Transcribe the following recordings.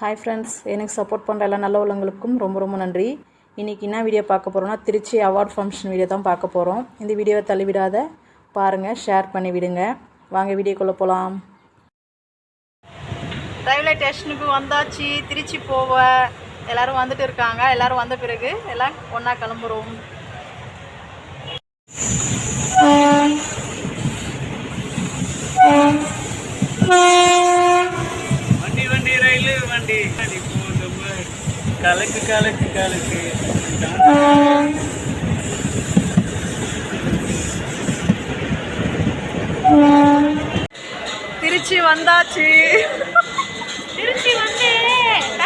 Hi friends எனக்கு support பண்ணுற எல்லா நல்ல உள்ளவங்களுக்கும் ரொம்ப ரொம்ப நன்றி. இன்றைக்கி என்ன வீடியோ பார்க்க போகிறோம்னா திருச்சி அவார்ட் ஃபங்க்ஷன் வீடியோ தான் பார்க்க போகிறோம் இந்த வீடியோவை தள்ளிவிடாத பாருங்கள் ஷேர் பண்ணி விடுங்க. வாங்க வீடியோக்குள்ளே போகலாம் ரயில்வே ஸ்டேஷனுக்கு வந்தாச்சு திருச்சி போவ. எல்லாரும் வந்துட்டு இருக்காங்க. எல்லோரும் வந்த பிறகு எல்லாம் ஒன்றா கிளம்புறோம். கலக்கு கலக்கு கலக்கு. திருச்சி வந்தாச்சு. திருச்சி வந்து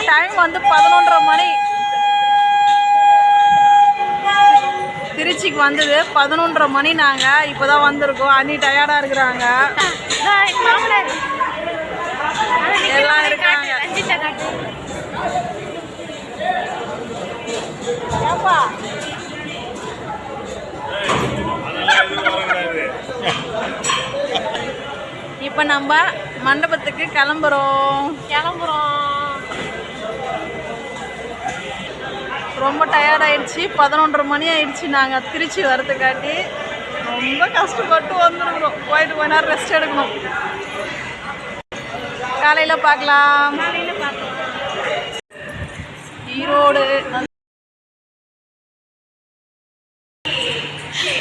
டைம் வந்து பதினொன்றரை மணி. திருச்சிக்கு வந்தது பதினொன்றரை மணி நாங்கள் இப்போ தான் வந்திருக்கோம். அண்ணி டயர்டாக இருக்கிறாங்க. எல்லாம் இருக்காங்க. இப்போ நம்ம மண்டபத்துக்கு கிளம்புறோம். கிளம்புறோம். ரொம்ப டயர்ட் ஆயிடுச்சு பதினொன்றரை மணி ஆயிடுச்சு நாங்கள் திருச்சி வரதுக்காட்டி ரொம்ப கஷ்டப்பட்டு வந்துருக்குறோம். போயிட்டு கொஞ்ச நேரம் ரெஸ்ட் எடுக்கணும். காலையில பார்க்கலாம். ஈரோடு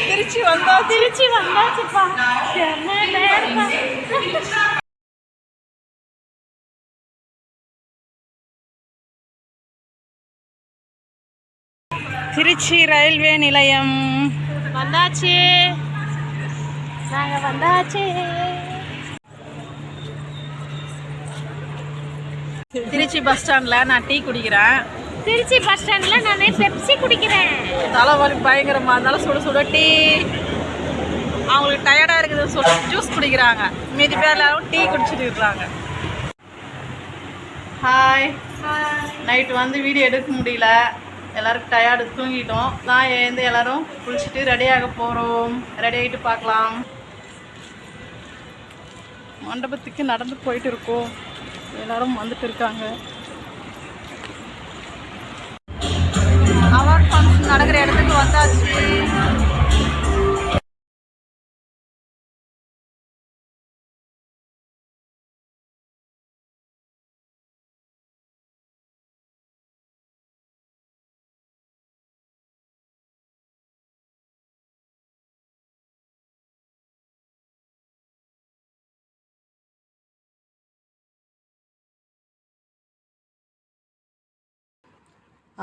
திருச்சி வந்தா திருச்சி வந்தாச்சுப்பா. திருச்சி ரயில்வே நிலையம் வந்தாச்சு நாங்க வந்தாச்சு திருச்சி பஸ் ஸ்டாண்டில் நான் டீ குடிக்கிறேன் திருச்சி பஸ் ஸ்டாண்ட்ல நானே பெப்சி குடிக்கிறேன் தலைவலி பயங்கரமாக இருந்தாலும் சுட சுட டீ அவங்களுக்கு டயர்டாக இருக்குது சொல்லி ஜூஸ் குடிக்கிறாங்க. மீதி பேர் எல்லாரும் டீ குடிச்சிட்டு இருக்கிறாங்க ஹாய் நைட்டு வந்து வீடியோ எடுக்க முடியல. எல்லாருக்கும் டயர்டு தூங்கிட்டோம். நான் எழுந்து எல்லாரும் குளிச்சுட்டு ரெடியாக போகிறோம் ரெடி ஆகிட்டு பார்க்கலாம். மண்டபத்துக்கு நடந்து போயிட்டு இருக்கோம். எல்லாரும் வந்துட்டு இருக்காங்க. அவார்ட் ஃபங்க்ஷன்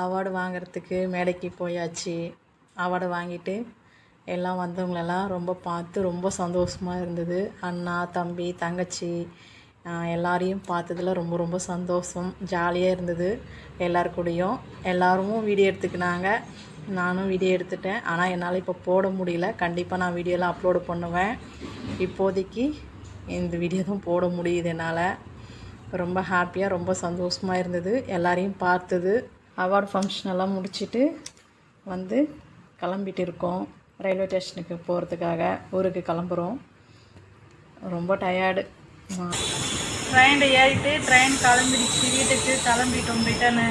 அவார்டு வாங்குறதுக்கு மேடைக்கு போயாச்சு. அவார்டு வாங்கிட்டு எல்லாம் வந்தவங்களெல்லாம் ரொம்ப பார்த்து ரொம்ப சந்தோஷமாக இருந்தது. அண்ணா தம்பி தங்கச்சி எல்லாரையும் பார்த்ததுல ரொம்ப ரொம்ப சந்தோஷம் ஜாலியாக இருந்தது. எல்லார் கூடயும். எல்லாரும் வீடியோ எடுத்துக்கினாங்க. நானும் வீடியோ எடுத்துட்டேன். ஆனால் என்னால் இப்போ போட முடியல. கண்டிப்பாக நான் வீடியோலாம் அப்லோடு பண்ணுவேன். இப்போதைக்கு இந்த வீடியோ தான் போட முடியுது என்னால். ரொம்ப ஹாப்பியாக ரொம்ப சந்தோஷமாக இருந்தது. எல்லாரையும் பார்த்தது. அவார்டு ஃபங்க்ஷன் எல்லாம் முடிச்சிட்டு வந்து கிளம்பிட்டு இருக்கோம். ரயில்வே ஸ்டேஷனுக்கு போகிறதுக்காக ஊருக்கு கிளம்புறோம். ரொம்ப டயர்டு ட்ரெயினில் ஏறிட்டு ட்ரெயின் கிளம்பிடுச்சு. வீட்டுக்கு கிளம்பிட்டோம் ரிட்டனு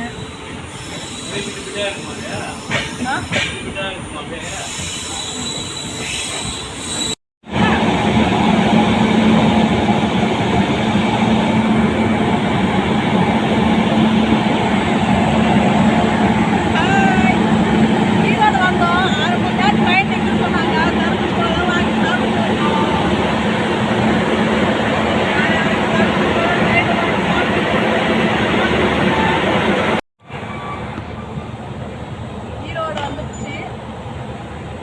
ஈரோடு வந்தோம் அரை மணி நேரம் ட்ரெயின் நிற்க சொன்னாங்க தர்மஸ் பழம் வாங்கி சாப்பிட்டோம் ஈரோடு வந்துடுச்சு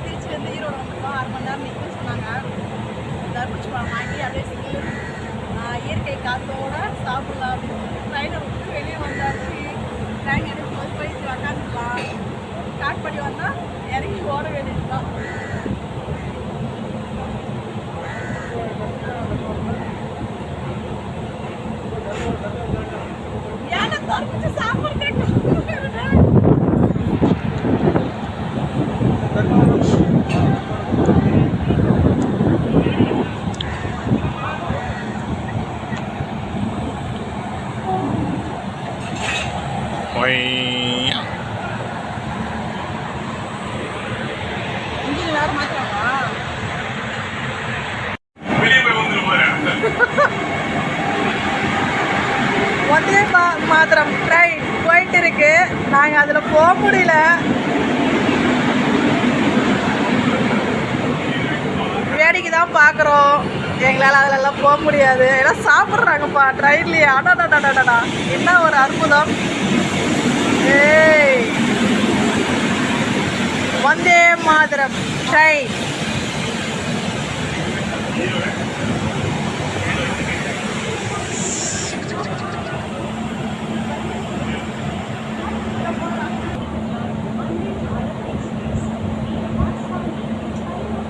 திருச்சி வந்து ஈரோடு வந்துட்டோம் அரை மணி நேரம் நிற்க சொன்னாங்க தர்பூச்சி பழம் வாங்கி அப்படியே சில்லு இயற்கை காத்தோட சாப்பிடலாம். ட்ரெயினை விட்டு வெளியே வந்தாச்சு. ட்ரெயின் எடுக்கும் போது போய் உக்காந்துக்கலாம். காட்படி வந்தால் இறங்கி ஓட வேண்டியது தான் ஒன்றே மாத்திரம். ட்ரெயின் போயிட்டு இருக்கு நாங்கள் அதில் போக முடியல வேடிக்கை தான் பார்க்குறோம் எங்களால் அதிலெல்லாம் போக முடியாது ஏன்னா சாப்பிட்றாங்கப்பா ட்ரெயின்லேயே அடடடடடா என்ன ஒரு அற்புதம் வந்தே மாதரம். ட்ரெயின்